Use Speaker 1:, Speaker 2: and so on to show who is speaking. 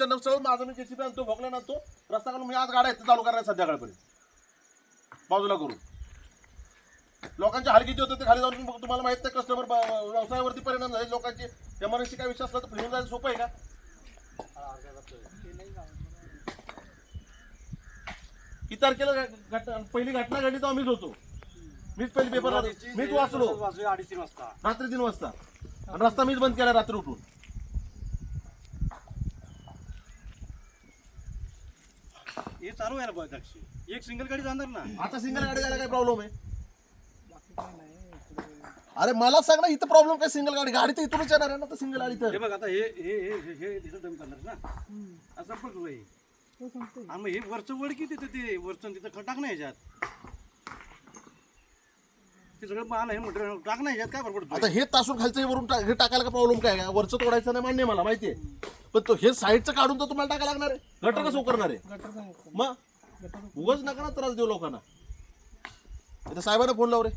Speaker 1: तुमच्या नक्षल माझं मी जेसीबी आणतो भोगला आणतो रस्ता काढून मी आज गाड्या आहेत चालू करणार संध्याकाळपर्यंत. बाजूला करून. लोकांचे हाल किती होते ते खाली जाऊन बघ- तुम्हाला माहीत नाही कस्टमर व्यवसायावरती परिणाम झाले लोकांचे. त्या काय विश्वास असला तर फिरून जायचं सोपं आहे का? किती तारखेला घ- घट- पहिली घटना घडली तेव्हा मीच होतो. मीच पहिली पेपर मीच वाचलो.
Speaker 2: अडीच तीन वाजता.
Speaker 1: रात्री तीन वाजता. आणि रस्ता मीच बंद केला रात्री उठून.
Speaker 2: हे चालू व्हायला पाहिजे द्राक्षे एक सिंगल गाडी जाणार ना.
Speaker 1: आता सिंगल गाडी जायला काय प्रॉब्लेम आहे? अरे मला सांग ना इथं प्रॉब्लेम काय सिंगल गाडी? गाडी तर इथूनच येणार आहे ना तर सिंगल गाडी तर.
Speaker 2: हे बघ आता हे हे हे हे- हे तिथं दम करणार ना. असं पण तुला हे. आणि मग हे वरचं वड किती तिथं ते? वरचं तिथं ख- टाक नाही ह्याच्यात. ते सगळं माल हे मोठं टाक नाही ह्याच्यात काय पडतो
Speaker 1: आता हे तासून खालचं हे वरून टा- हे टाकायला का प्रॉब्लेम काय? आहे? वरचं तोडायचं नाही मान्य आहे मला माहितीये पण तो हे साईडचं काढून तर तुम्हाला टाकायला लागणार आहे. गटर कसं करणार आहे? मग? उगाच नका ना त्रास देऊ लोकांना. इथं साहेबांना फोन लाव रे.